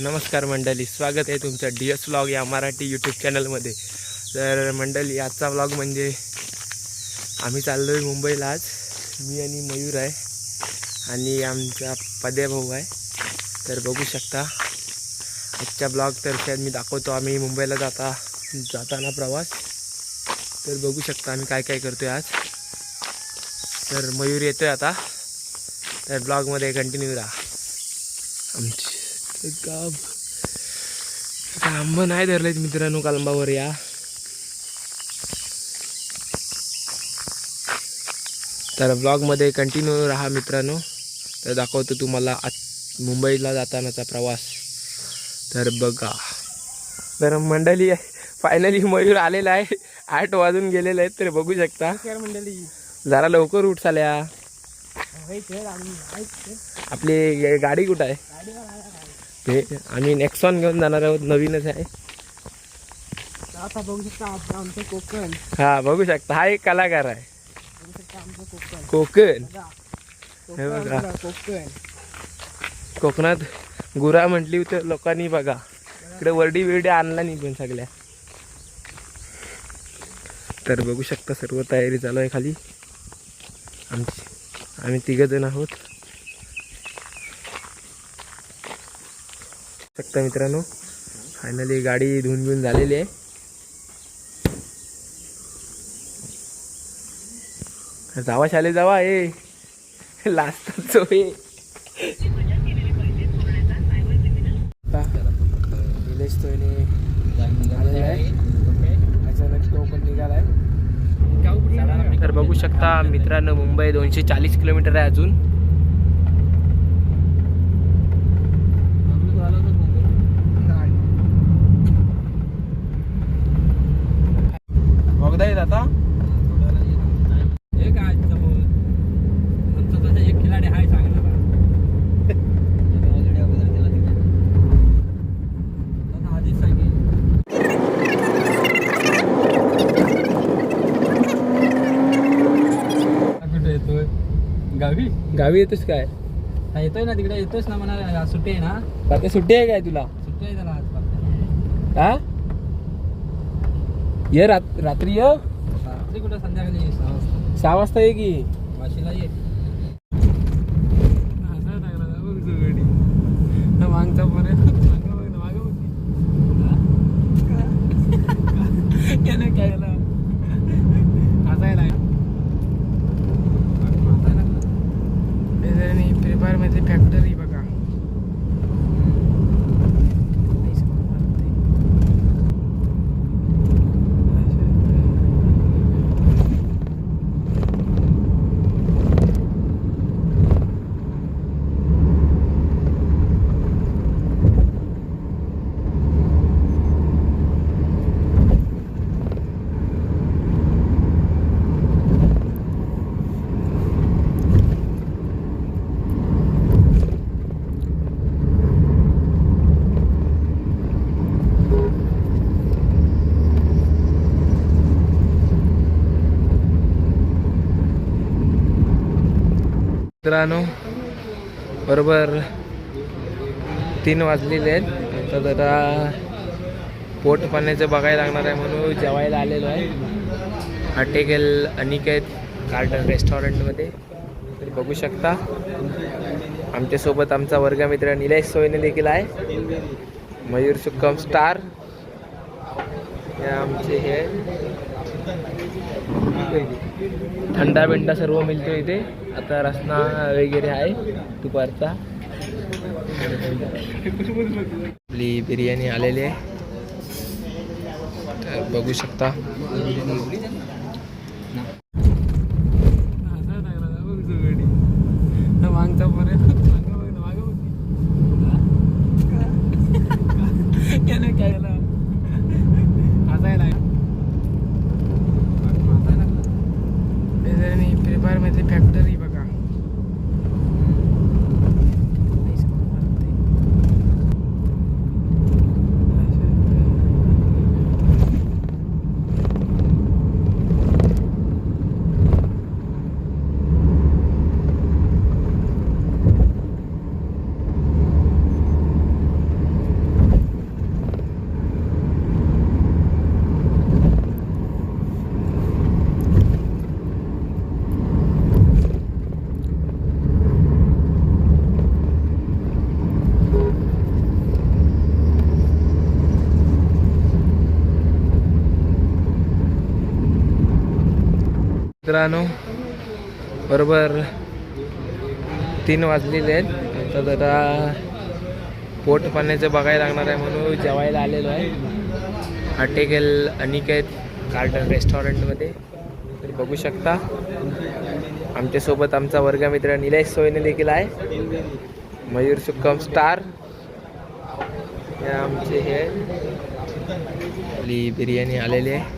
नमस्कार मंडळी स्वागत आहे तुमच्या डी एस व्लॉग या मराठी यूट्यूब चॅनलमध्ये तर मंडळी आजचा व्लॉग म्हणजे आम्ही चाललो आहे मुंबईला आज. मी आणि मयूर आहे आणि आमचा पद्या भाऊ आहे. तर बघू शकता आजच्या ब्लॉग तर मी दाखवतो आम्ही मुंबईला जाता जाताना प्रवास. तर बघू शकता आम्ही काय काय करतो आहे आज. तर मयूर येतो आहे आता. तर ब्लॉगमध्ये कंटिन्यू राहा. आमची आंब नाही धरलेत मित्रांनो कलंबावर या. तर ब्लॉगमध्ये कंटिन्यू राहा मित्रांनो. तर दाखवतो तुम्हाला आत मुंबईला जातानाचा प्रवास. तर बघा. तर मंडळी फायनली मयूर आलेला आहे. आठ वाजून गेलेले आहेत तर बघू शकता. मंडळी. जरा लवकर उठ चाल्या आपली गाडी कुठं आहे? ते आम्ही नेक्सॉन घेऊन जाणार आहोत नवीनच आहे. आता बघू शकता आप- आमचं कोकण. हा बघू शकता. हा एक कलाकार आहे. कोकण. हे. बघा, कोकण. कोकणात गुरा म्हटली तर लोकांनी बघा. इकडे वरडी बिरडी आणला नाही पण सगळ्या. तर बघू शकता सर्व तयारी चालू आहे खाली. आमची आम्ही तिघ जण आहोत. शकता मित्रांनो. फायनली गाडी धुवून घेऊन झालेली आहे. जावा शाले जावा ए. लास्ट ए निलेश तोयने अचानक तो पण निघालाय. तर बघू शकता मित्रांनो मुंबई दोनशे चाळीस किलोमीटर आहे अजून बघता येत आता हे काय समोर तुमचं तसं एक खिलाडी आहे चांगला आधीच सांगेल कुठे येतोय गावी येतोस काय? हा, येतोय ना तिकडे येतोयच ना म्हणा सुट्टी आहे ना. आता सुट्टी आहे काय तुला? सुट्टी आहे त्याला आज फक्त. हा? ये रात रात्री ये? रात्री कुठं? संध्याकाळी ये, सहा वाजता. सहा वाजता ये की? वाशीला ये. मागचा पर्यंत पेपरमध्ये फॅक्टरी बघा मित्रांनो बरोबर तीन वाजलेले आहेत. आता जरा पोट पाण्याचं बघायला लागणार आहे म्हणून जेवायला आलेलो आहे. हॉटेल अनिकेत गार्डन रेस्टॉरंटमध्ये. तर बघू शकता. आमच्यासोबत आमचा वर्गमित्र निलेश सोयने देखील आहे. मयूर सुक्कम स्टार. हे आमचे हे थंडा बिंडा सर्व मिळतो इथे. आता रसना वगैरे आहे दुपारचा. आपली बिर्याणी आलेली आहे. तर बघू शकता मागचा पर्यंत पेपरमध्ये फॅक्टरी बघा मित्रांनो बरोबर तीन वाजलेले आहेत. आता जरा पोट पाण्याचं बघायला लागणार आहे म्हणून जेवायला आलेलो आहे. हॉटेल अनिकेत गार्डन रेस्टॉरंटमध्ये. तर बघू शकता आमच्यासोबत आमचा वर्गमित्र निलेश सोयने देखील आहे. मयूर सुक्कम स्टार. हे आमचे हे बिर्याणी आलेली आहे.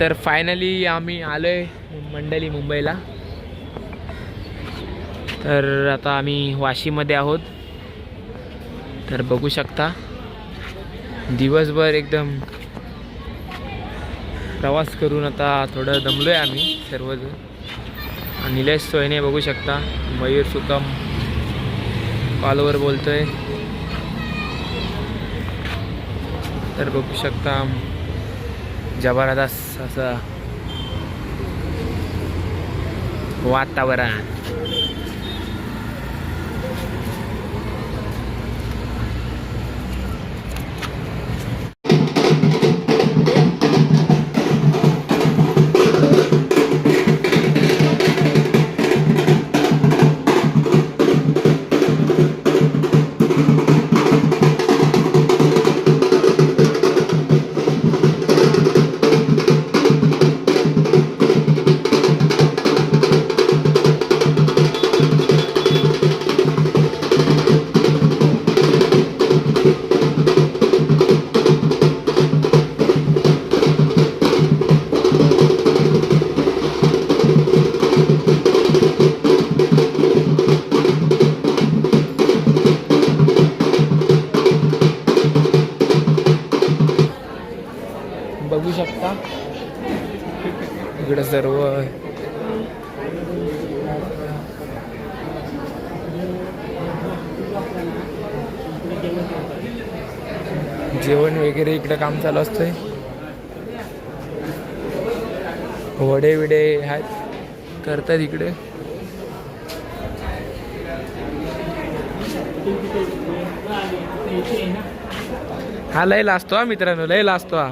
तर फायनली आम्ही आलो आहे मंडली मुंबईला. तर आता आम्ही वाशीमध्ये आहोत. तर बघू शकता दिवसभर एकदम प्रवास करून आता थोडं दमलो आहे आम्ही सर्वजण. निलेश सोयने बघू शकता मयूर सुकम कॉलवर बोलतोय. तर बघू शकता जबरदस्त असं वातावरण. जेवण वगैरे इकडे काम चालू असतंय. वडे विडे आहेत. करतात इकडे. हा लय लाजतो हा मित्रांनो लय लाजतो हा.